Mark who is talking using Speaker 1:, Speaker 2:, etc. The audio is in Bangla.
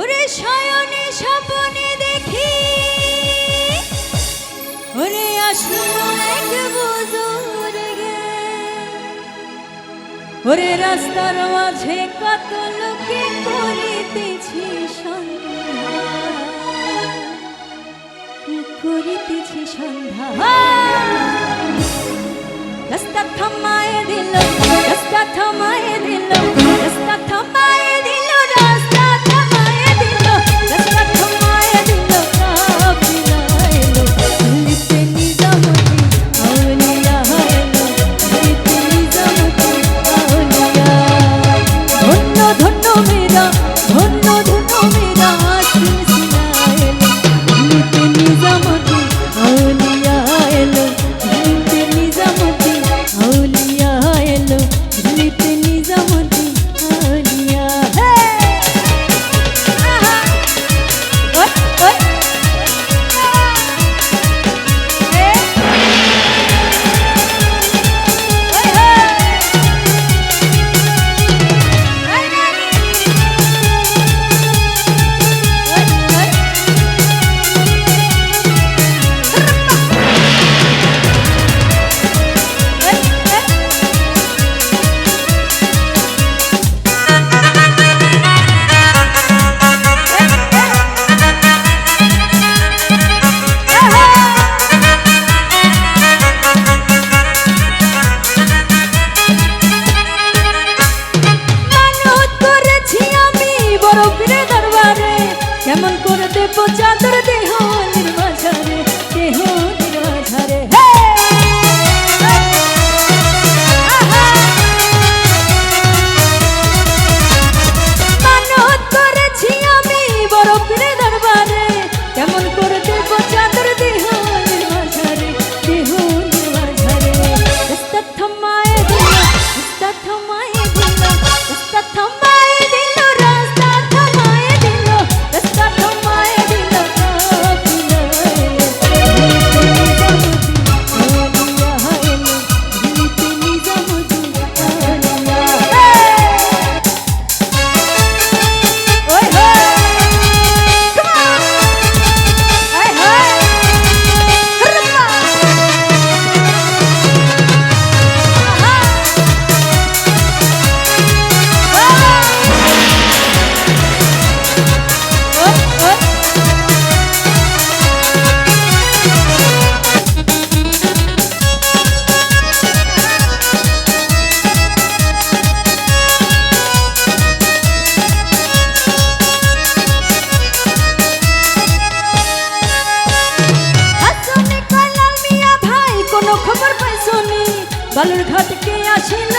Speaker 1: ওরে স্বপনে দেখি। ওরে এক ওরে রাস্তার মাঝে কত লোকে করিতেছি করিতেছি সন্ধ্যা। রাস্তা থামায় দিল, রাস্তা থামা রবিরে দরবারে কেমন করে দেবো চাঁদের বালুর ঘাটকে আসিল